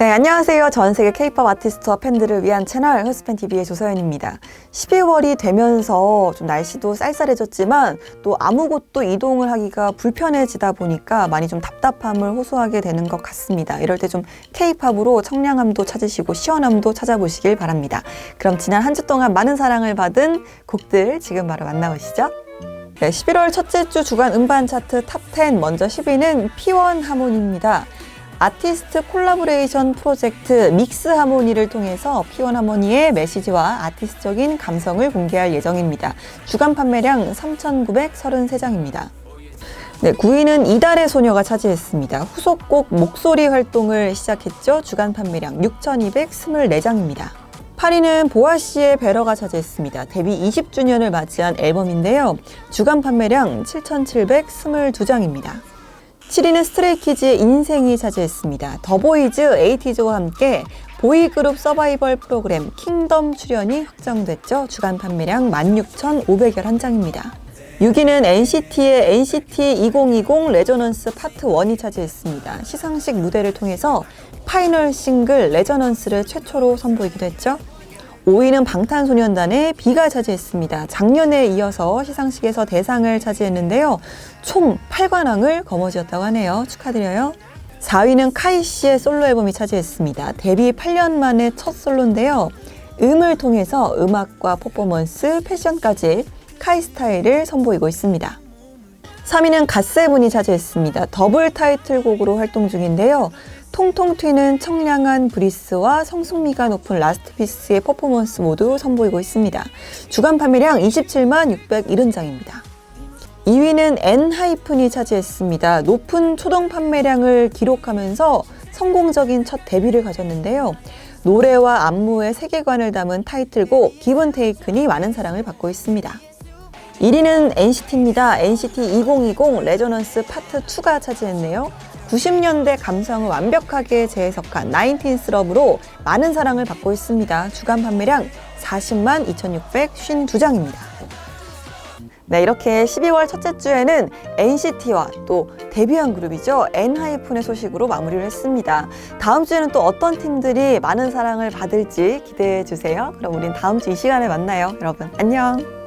네, 안녕하세요. 전 세계 K-pop 아티스트와 팬들을 위한 채널 허스팬 TV의 조서연입니다. 12월이 되면서 좀 날씨도 쌀쌀해졌지만 또 아무 곳도 이동을 하기가 불편해지다 보니까 많이 좀 답답함을 호소하게 되는 것 같습니다. 이럴 때좀 K-팝으로 청량함도 찾으시고 시원함도 찾아보시길 바랍니다. 그럼 지난 한 주 동안 많은 사랑을 받은 곡들 지금 바로 만나보시죠. 네, 11월 첫째 주 주간 음반 차트 탑 10 먼저 10위는 P1 하모니입니다. 아티스트 콜라보레이션 프로젝트 믹스 하모니를 통해서 P1 하모니의 메시지와 아티스트적인 감성을 공개할 예정입니다. 주간 판매량 3,933장입니다. 네, 9위는 이달의 소녀가 차지했습니다. 후속곡 목소리 활동을 시작했죠. 주간 판매량 6,224장입니다. 8위는 보아 씨의 배러가 차지했습니다. 데뷔 20주년을 맞이한 앨범인데요. 주간 판매량 7,722장입니다. 7위는 스트레이키즈의 인생이 차지했습니다. 더보이즈 에이티즈와 함께 보이그룹 서바이벌 프로그램 킹덤 출연이 확정됐죠. 주간 판매량 16,500여 한 장입니다. 6위는 NCT의 NCT 2020 레저넌스 파트 1이 차지했습니다. 시상식 무대를 통해서 파이널 싱글 레저넌스를 최초로 선보이기도 했죠. 5위는 방탄소년단의 비가 차지했습니다. 작년에 이어서 시상식에서 대상을 차지했는데요. 총 8관왕을 거머쥐었다고 하네요. 축하드려요. 4위는 카이 씨의 솔로 앨범이 차지했습니다. 데뷔 8년 만에 첫 솔로인데요. 음을 통해서 음악과 퍼포먼스, 패션까지 카이 스타일을 선보이고 있습니다. 3위는 갓세븐이 차지했습니다. 더블 타이틀곡으로 활동 중인데요. 통통 튀는 청량한 브리스와 성숙미가 높은 라스트 피스의 퍼포먼스 모두 선보이고 있습니다. 주간 판매량 27만 670장입니다. 2위는 엔하이픈이 차지했습니다. 높은 초동 판매량을 기록하면서 성공적인 첫 데뷔를 가졌는데요. 노래와 안무의 세계관을 담은 타이틀곡 기분 테이큰이 많은 사랑을 받고 있습니다. 1위는 NCT입니다. NCT 2020 레저넌스 파트 2가 차지했네요. 90년대 감성을 완벽하게 재해석한 나인틴스 러브로 많은 사랑을 받고 있습니다. 주간 판매량 40만 2,652장입니다. 네, 이렇게 12월 첫째 주에는 NCT와 또 데뷔한 그룹이죠. 엔하이픈의 소식으로 마무리를 했습니다. 다음 주에는 또 어떤 팀들이 많은 사랑을 받을지 기대해 주세요. 그럼 우린 다음 주 이 시간에 만나요. 여러분, 안녕!